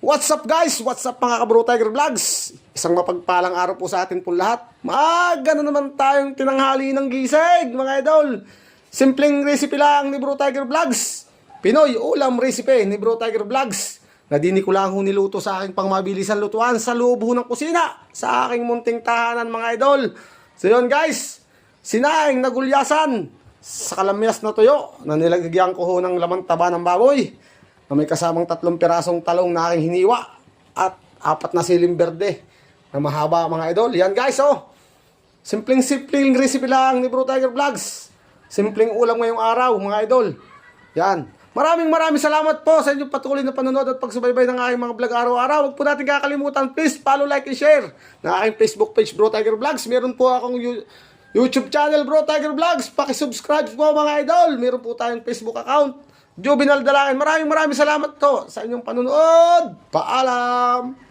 What's up guys? What's up mga kabro Tiger Vlogs? Isang mapagpalang araw po sa atin po lahat. Maaga na naman tayong tinanghali ng gisig mga idol. Simpleng recipe lang ni Bro Tiger Vlogs. Pinoy ulam recipe ni Bro Tiger Vlogs. Na dini ko lang niluto sa aking pangmabilisan lutuan sa loob ng kusina. Sa aking munting tahanan mga idol. So yun guys, sinaing nagulyasan sa kalamyas na tuyo na nilagyan ko ho ng lamang taba ng baboy na may kasamang tatlong pirasong talong na aking hiniwa at apat na siling berde na mahaba mga idol. Yan guys oh. Simpleng simpleng recipe lang ni Bro Tiger Vlogs. Simpleng ulam ngayong araw mga idol. Yan. Maraming maraming salamat po sa inyong patuloy na panonood at pagsubaybay ng aking mga vlog araw-araw. Huwag po natin kakalimutan, please follow, like, and share na aking Facebook page Bro Tiger Vlogs. Meron po akong YouTube channel Bro Tiger Vlogs. Paki-subscribe po mga idol. Meron po tayong Facebook account. Juvenal Dalangin. Maraming maraming salamat to sa inyong panonood. Paalam!